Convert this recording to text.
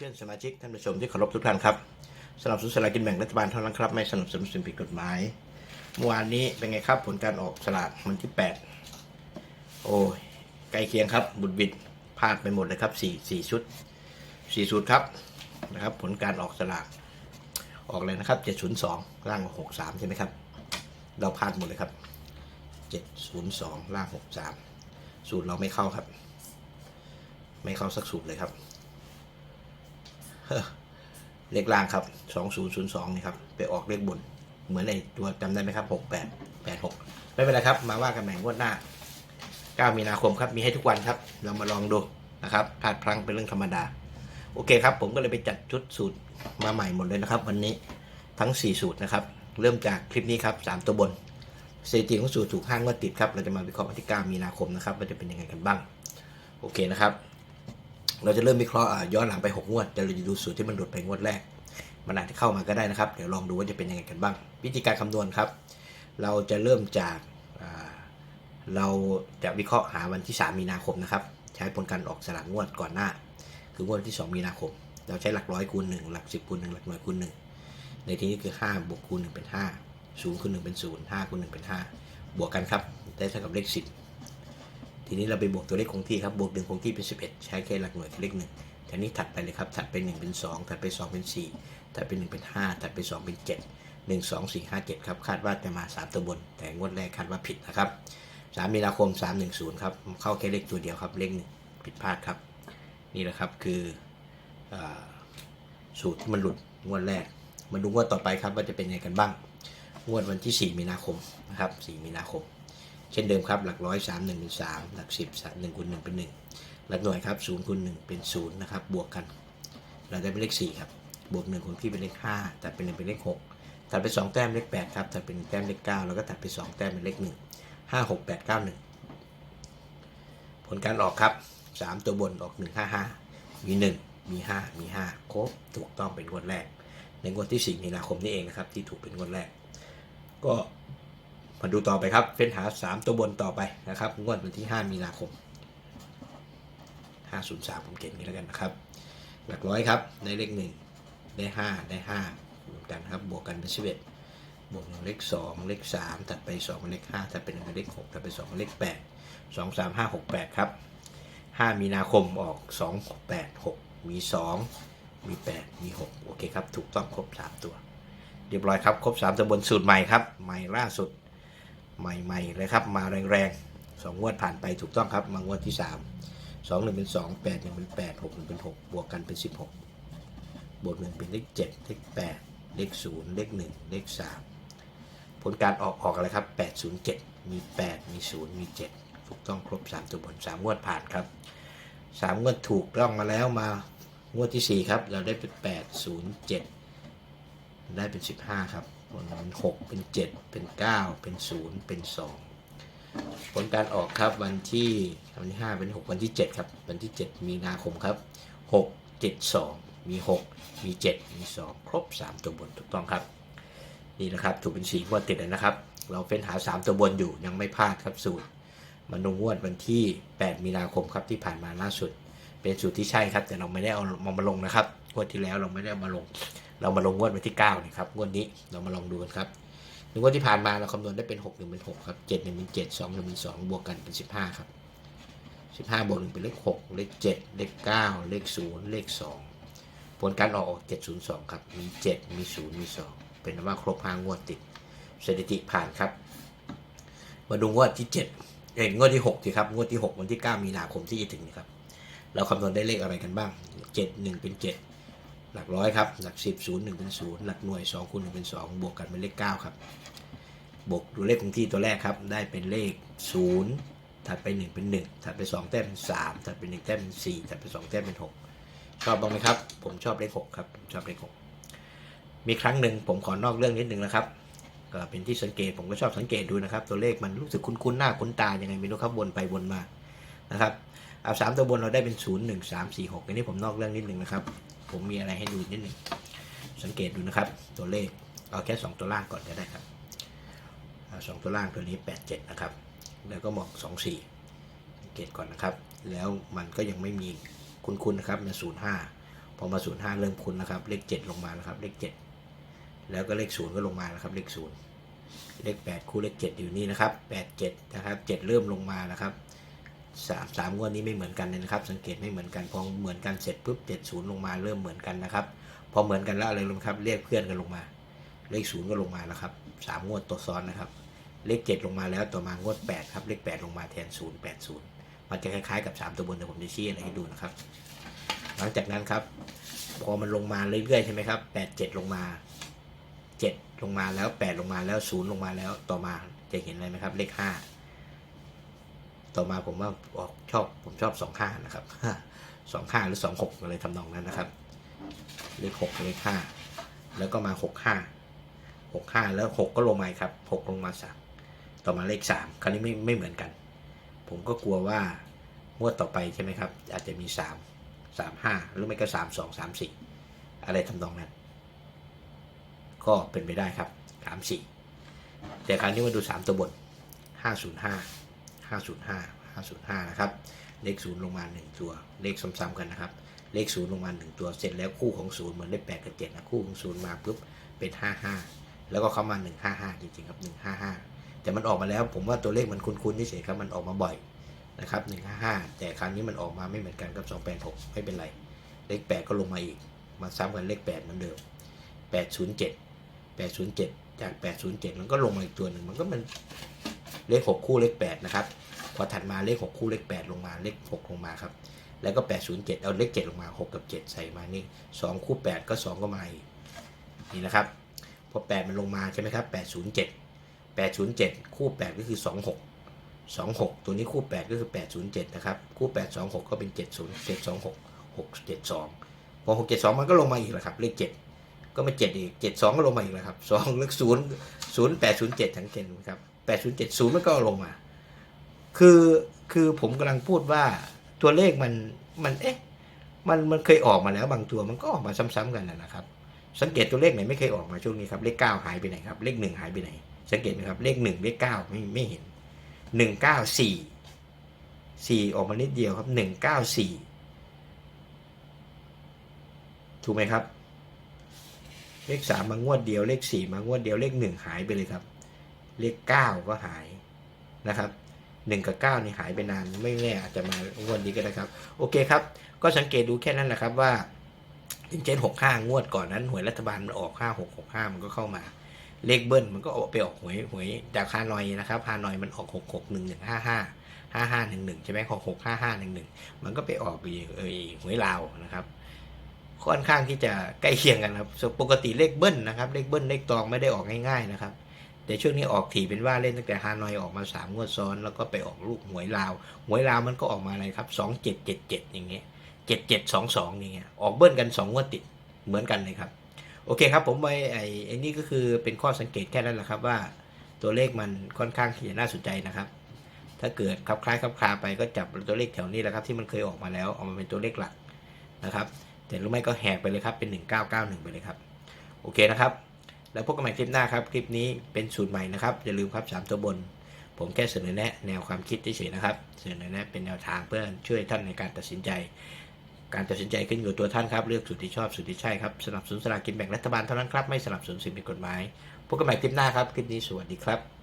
เพื่อนสมาชิกท่านผู้ชมที่เคารพทุกท่านครับสนับสนุนสลากกินแบ่งรัฐบาลเท่านั้นครับไม่สนับสนุนสิ่งผิดกฎหมายเมื่อวานนี้เป็นไงครับผลการออกสลากวันที่ 8 โอ้ยใกล้เคียงครับ บุดบิดพลาดไปหมดเลยครับ4 4ชุด4สูตรครับนะครับ ผลการออกสลากออกเลยนะครับ702ล่าง63ใช่ไหมครับ เราพลาดหมดเลยครับ702ล่าง63สูตรเราไม่เข้าครับ ไม่เข้าสักสูตรเลยครับ เลขล่างครับ2002นี่ครับ ไปออกเลขบน เหมือนในตัวจำได้ไหมครับ68 86ไม่เป็นไรครับ มาว่ากันใหม่งวดหน้า9มีนาคมครับมีให้ทุกวันครับ เรามาลองดูนะครับพลาดพลั้งเป็นเรื่องธรรมดา โอเคครับ ผมก็เลยไปจัดชุดสูตรมาใหม่หมดเลยนะครับ วันนี้ทั้ง 4 สูตรนะครับ เริ่มจากคลิปนี้ครับ 3 ตัวบนสถิติของสูตรถูกห้างวดติดครับ เราจะมาวิเคราะห์วันที่ 9 มีนาคมนะครับว่าจะเป็นยังไงกันบ้าง โอเคนะครับ เราจะเริ่มวิเคราะห์ย้อนหลังไป6งวดแต่เราจะดูสูตรที่มันหลุดไปงวดแรก มันอาจจะเข้ามาก็ได้นะครับ เดี๋ยวลองดูว่าจะเป็นยังไงกันบ้าง วิธีการคำนวณครับ เราจะเริ่มจากเราจะวิเคราะห์หาวันที่ 3 มีนาคมนะครับ ใช้ผลการออกสลากงวดก่อนหน้า คืองวดที่ 2 มีนาคม เราใช้หลักร้อยคูณ1หลัก 10คูณ1หลักหน่วยคูณ1ในที่นี้คือ5บวกคูณ1เป็น5 0คูณ1เป็น0 5คูณ1เป็น 5 บวกกันครับ ได้เท่ากับเลข10 ทีนี้เราไปบวกตัวเลขคงที่ครับ บวก1คงที่เป็น 11 ใช้แค่หลักหน่วยคือเลข1ทีนี้ถัดไปเลยครับ ถัดไป 1 เป็น 2 ถัดไป 2 เป็น 4 ถัดไป 1 เป็น 5 ถัดไป 2 เป็น 7 1 2 4 5 7 ครับ คาดว่าจะมา 3 ตัวบน แต่งวดแรกคาดว่าผิดนะครับ 3 มีนาคม 310 ครับ เข้าแค่เลขตัวเดียวครับ เลขหนึ่งผิดพลาดครับ นี่แหละครับคืออสูตรที่มันหลุดงวดแรก มาดูงวดต่อไปครับว่าจะเป็นยังไงกันบ้าง งวดวันที่ 4 มีนาคมนะครับ 4 มีนาคม เช่นเดิมครับหลักร้อยสามหนึ่งเป็นสามหลักสิบสามหนึ่งคูณหนึ่งเป็นหนึ่งหลักหน่วยครับศูนย์คูณหนึ่งเป็นศูนย์นะครับบวกกัน เราได้เป็นเลขสี่ครับบวกหนึ่งคูณที่เป็นเลขห้าตัดเป็นหนึ่งเป็นเลขหกตัดไปสองแต้มเลขแปดครับตัดเป็นหนึ่งแต้มเลขเก้าแล้วก็ตัดไปสองแต้มเป็นเลขหนึ่งห้าหกแปดเก้าหนึ่งผลการออกครับสามตัวบนออกหนึ่งห้าห้ามีหนึ่งมีห้ามีห้าครบถูกต้องเป็นงวดแรก ในงวดที่สี่มีนาคมนี่เองนะครับที่ถูกเป็นงวดแรก ก็ มาดูต่อไปครับเฟ้นหา 3 ตัวบนต่อไปนะครับงวดวันที่ 5 มีนาคม 503 ผมเขียนอย่างนี้แล้วกันนะครับ หลักร้อยครับได้เลข 1 ได้ 5 ได้5รวมกันครับบวกกันเป็น11บวกหนึ่งเลข2เลข3ถัดไป2เป็นเลข5ถัดไป1เป็นเลข6ถัดไป2เป็นเลข8 2 3 5 6 8ครับ5มีนาคมออก2 8 6มี2มี8มี6โอเคครับ ถูกต้องครบ3ตัว เรียบร้อยครับ ครบ3ตัวบนสูตรใหม่ครับ ใหม่ล่าสุด ใหม่ๆเลยครับ มาแรงๆสองงวดผ่านไปถูกต้องครับ มางวดที่สามสองหนึ่งเป็นสองแปดหนึ่งเป็นแปดหกหนึ่งเป็นหกบวกกันเป็นสิบหกบวกหนึ่งเป็นเลขเจ็ดเลขแปดเลขศูนย์เลขหนึ่งเลขสามผลการออกออกอะไรครับแปดศูนย์เจ็ดมีแปดมีศูนย์มีเจ็ดถูกต้องครบสามตัวบนสามงวดผ่านครับสามงวดถูกต้องมาแล้วมางวดที่สี่ครับ เราได้เป็นแปดศูนย์เจ็ดได้เป็นสิบห้าครับ ผลเป็นหกเป็นเจ็ดเป็นเก้าเป็นศูนย์เป็นสองผลการออกครับวันที่วันที่ห้าเป็นหกวันที่เจ็ดครับวันที่เจ็ดมีนาคมครับหกเจ็ดสองมีหกมีเจ็ดมีสองครบสามตัวบนถูกต้องครับ นี่นะครับถูกเป็นสี่งวดติดเลยนะครับ เราเฟ้นหาสามตัวบนอยู่ยังไม่พลาดครับสูตรมันลงงวดวันที่ 8 มีนาคมครับที่ผ่านมาล่าสุด เป็นสูตรที่ใช่ครับ แต่เราไม่ได้เอามามาลงนะครับงวดที่แล้วเราไม่ได้เอามาลง เรามาลงงวดวันที่9นี่ครับงวดนี้เรามาลองดูกันครับงวดที่ผ่านมาเราคำนวณได้เป็น6 1เป็น6ครับ7 1เป็น7 2 1เป็น2บวกกันเป็น 15 ครับ 15บวก1เป็นเลข6เลข7เลข9เลข0เลข2ผลการออกออก702 ครับ มี 7 มี 0 มี 2 เป็นว่าครบ5งวดติดสถิติผ่านครับ มาดูงวดที่ 7 เอ้ยงวดที่6สิครับงวดที่ 6 วันที่ 9 มีนาคมที่จะถึงนี้ครับ เราคำนวณได้เลขอะไรกันบ้าง 7 1 เป็น 7 หลักร้อยครับหลักสิบศูนย์หนึ่งเป็นศูนย์หลักหน่วยสองคูณหนึ่งเป็นสองบวกกันเป็นเลขเก้าครับบวกดูเลขคงที่ตัวแรกครับได้เป็นเลขศูนย์ถัดไปหนึ่งเป็นหนึ่งถัดไปสองแต้มเป็นสามถัดไปหนึ่งแต้มเป็นสี่ถัดไปสองแต้มเป็นหกชอบบ้างไหมครับ ผมชอบเลขหกครับชอบเลขหกมีครั้งหนึ่งผมขอนอกเรื่องนิดนึงนะครับก็เป็นที่สังเกตผมก็ชอบสังเกตดูนะครับ ตัวเลขมันรู้สึกคุ้นๆหน้าคุ้นตายังไงไม่รู้ครับวนไปวนมานะครับเอาสามตัวบนเราได้เป็นศูนย์หนึ่งสามสี่หกอันนี้ผมนอกเรื่องนิดนึงนะครับ ผมมีอะไรให้ดูนิดหนึ่งสังเกตดูนะครับ ตัวเลขเอาแค่ 2 ตัวล่างก่อนก็ได้ครับสองตัวล่างตัวนี้ 87 นะครับ แล้วก็บอก24 สังเกตก่อนนะครับ แล้วมันก็ยังไม่มีคุ้นๆนะครับใน05 พอมาศูนย์ห้าเริ่มคุ้นนะครับ เลขเจ็ดลงมาแล้วครับ เลขเจ็ดแล้วก็เลขศูนย์ก็ลงมาแล้วครับ เลขศูนย์เลขแปดคู่เลขเจ็ดอยู่นี่นะครับแปดเจ็ดนะครับเจ็ดเริ่มลงมานะครับ สามสามงวดนี้ไม่เหมือนกันเลยนะครับ สังเกตไม่เหมือนกันพอเหมือนกันเสร็จปุ๊บเจ็ดศูนย์ลงมาเริ่มเหมือนกันนะครับ พอเหมือนกันแล้วอะไรรู้ไหมครับเรียกเพื่อนกันลงมา เลขศูนย์ก็ลงมาแล้วครับสามงวดตัวซ้อนนะครับ เลขเจ็ดลงมาแล้วต่อมางวดแปดครับเลขแปดลงมาแทนศูนย์แปดศูนย์มันจะคล้ายๆกับสามตัวบนแต่ผมจะชี้อะไรให้ดูนะครับ หลังจากนั้นครับ พอมันลงมาเรื่อยๆใช่ไหมครับแปดเจ็ดลงมาเจ็ดลงมาแล้วแปดลงมาแล้วศูนย์ลงมาแล้วต่อมาจะเห็นอะไรไหมครับ เลขห้า ต่อมาผมว่าออกชอบผมชอบสองห้านะครับสองห้าหรือสองหกอะไรทำนองนั้นนะครับ เลขหกเลขห้าแล้วก็มาหกห้าหกห้าแล้วหกก็ลงมาครับหกลงมาสามต่อมาเลขสามคราวนี้ไม่ไม่เหมือนกัน ผมก็กลัวว่างวดต่อไปใช่ไหมครับ อาจจะมีสามสามห้าหรือไม่ก็สามสองสามสี่อะไรทำนองนั้น ก็เป็นไปได้ครับสามสี่แต่คราวนี้มาดูสามตัวบนห้าศูนย์ห้า ห้าศูนย์ห้าห้าศูนย์ห้านะครับ เลขศูนย์ลงมาหนึ่งตัว เลขซ้ำๆกันนะครับ เลขศูนย์ลงมาหนึ่งตัว เสร็จแล้วคู่ของศูนย์เหมือนเลขแปดกับเจ็ดนะ คู่ของศูนย์มาปุ๊บเป็นห้าห้าแล้วก็เข้ามาหนึ่งห้าห้าจริงๆครับหนึ่งห้าห้าแต่มันออกมาแล้ว ผมว่าตัวเลขมันคุ้นๆเฉยๆครับ มันออกมาบ่อยนะครับหนึ่งห้าห้าแต่ครั้งนี้มันออกมาไม่เหมือนกันกับสองแปดหกไม่เป็นไร เลขแปดก็ลงมาอีก มาซ้ำกันเลขแปดเหมือนเดิมแปดศูนย์เจ็ดแปดศูนย์เจ็ดจากแปดศูนย์เจ็ดมันก็ลงมาอีกตัวหนึ่ง มันก็มัน เลขหกคู่เลขแปดนะครับพอถัดมาเลข 6 คู่เลข 8 ลงมาเลข 6 ลงมาครับ แล้วก็ 807 เอาเลข 7 ลงมา 6 กับ 7 ใส่มานี่ 2 คู่ 8 ก็ 2 ก็มาอีกนี่นะครับ พอ 8 มันลงมาใช่ไหมครับ 807 807 คู่ 8 ก็คือ 26 26 ตัวนี้คู่ 8 ก็คือ 807 นะครับ คู่ 826 ก็เป็น 70 726 672 พอ 672 มันก็ลงมาอีกแล้วครับ เลข 7 ก็มา 7 อีก 72 ก็ลงมาอีกแล้วครับ2เลข0 0807ทั้งเกณฑ์ครับ 8070มันก็ลงมา คือคือผมกำลังพูดว่าตัวเลขมันมันเอ๊ะมันมันเคยออกมาแล้วบางตัวมันก็ออกมาซ้ำๆกันนะนะครับ สังเกตตัวเลขไหนไม่เคยออกมาช่วงนี้ครับเลขเก้าหายไปไหนครับเลขหนึ่งหายไปไหน สังเกตไหมครับเลขหนึ่งเลขเก้าไม่ไม่เห็นหนึ่งเก้าสี่สี่ออกมานิดเดียวครับหนึ่งเก้าสี่ถูกไหมครับ เลขสามมางวดเดียวเลขสี่มางวดเดียวเลขหนึ่งหายไปเลยครับ เลขเก้าก็หายนะครับหนึ่งกับเก้านี่หายไปนานไม่แน่อาจจะมางวดนี้ก็ได้ครับ โอเคครับ ก็สังเกตดูแค่นั้นแหละครับว่าเช่นหกห้างวดก่อนนั้นหวยรัฐบาลมันออกห้าหกหกห้ามันก็เข้ามา เลขเบิ้ลมันก็ออกไปออกหวยหวยจากฮานอยนะครับฮานอยมันออกหกหกหนึ่งหนึ่งห้าห้าห้าห้าหนึ่งหนึ่งใช่ไหมหกหกห้าห้าหนึ่งหนึ่งมันก็ไปออกไปเออหวยลาวนะครับค่อนข้างที่จะใกล้เคียงกันครับปกติเลขเบิ้ลนะครับเลขเบิ้ลเลขตองไม่ได้ออกง่ายๆนะครับ แต่ช่วงนี้ออกถี่เป็นว่าเล่นตั้งแต่ฮานอยออกมาสามงวดซ้อน แล้วก็ไปออกลูกหวยลาว หวยลาวมันก็ออกมาอะไรครับสองเจ็ดเจ็ดเจ็ดอย่างเงี้ยเจ็ดเจ็ดสองสองอย่างเงี้ยออกเบิ้ลกันสองงวดติดเหมือนกันเลยครับ โอเคครับผมไปไอ้ไอ้นี่ก็คือเป็นข้อสังเกตแค่นั้นแหละครับว่า ตัวเลขมันค่อนข้างที่จะน่าสนใจนะครับ ถ้าเกิดคลับคล้ายคลับคลาไปก็จับตัวเลขแถวนี้แหละครับที่มันเคยออกมาแล้วเอามาเป็นตัวเลขหลักนะครับแต่รู้ไหม่ก็แหกไปเลยครับเป็น 1991 ไปเลยครับ โอเคนะครับ แล้วพบกันใหม่คลิปหน้าครับ คลิปนี้เป็นสูตรใหม่นะครับ อย่าลืมครับ 3 ตัวบน ผมแค่เสนอแนะแนวความคิดเฉยๆนะครับ เสนอแนะเป็นแนวทางเพื่อช่วยท่านในการตัดสินใจ การตัดสินใจขึ้นอยู่ตัวท่านครับ เลือกสูตรที่ชอบสูตรที่ใช่ครับ สนับสนุนสลากกินแบ่งรัฐบาลเท่านั้นครับ ไม่สนับสนุนสิ่งผิดกฎหมาย พบกันใหม่คลิปหน้าครับ คลิปนี้สวัสดีครับ